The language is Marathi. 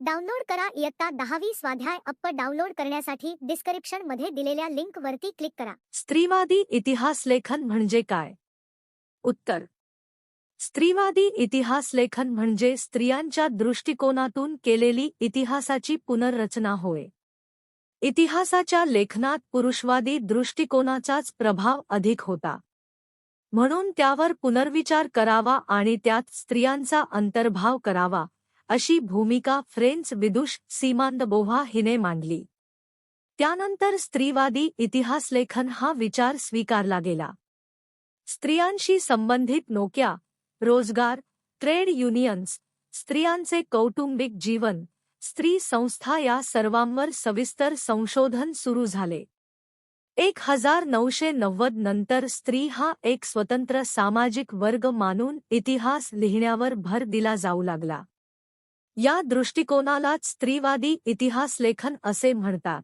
डाउनलोड करा इयत्ता दहावी स्वाध्याय अप्प डाउनलोड करण्यासाठी डिस्क्रिप्शनमध्ये दिलेल्या लिंक वरती क्लिक करा. स्त्रीवादी इतिहास लेखन म्हणजे काय? उत्तर. स्त्रीवादी इतिहास लेखन म्हणजे स्त्रियांच्या दृष्टिकोनातून केलेली इतिहासाची पुनर्रचना होय. इतिहासाच्या लेखनात पुरुषवादी दृष्टिकोनाचाच प्रभाव अधिक होता. म्हणून त्यावर पुनर्विचार करावा आणि त्यात स्त्रियांचा अंतर्भाव करावा. अशी भूमिका फ्रेंच विदुष सीमांद बोव्हा हिने मांडली. त्यानंतर स्त्रीवादी इतिहासलेखन हा विचार स्वीकारला गेला. स्त्रियांशी संबंधित नोक्या रोजगार ट्रेड युनियन्स स्त्रियांचे कौटुंबिक जीवन स्त्री संस्था या सर्वांवर सविस्तर संशोधन सुरू झाले. एक हजार नऊशे नव्वद नंतर स्त्री हा एक स्वतंत्र सामाजिक वर्ग मानून इतिहास लिहिण्यावर भर दिला जाऊ लागला. या दृष्टिकोनालाच स्त्रीवादी इतिहासलेखन असे म्हणतात.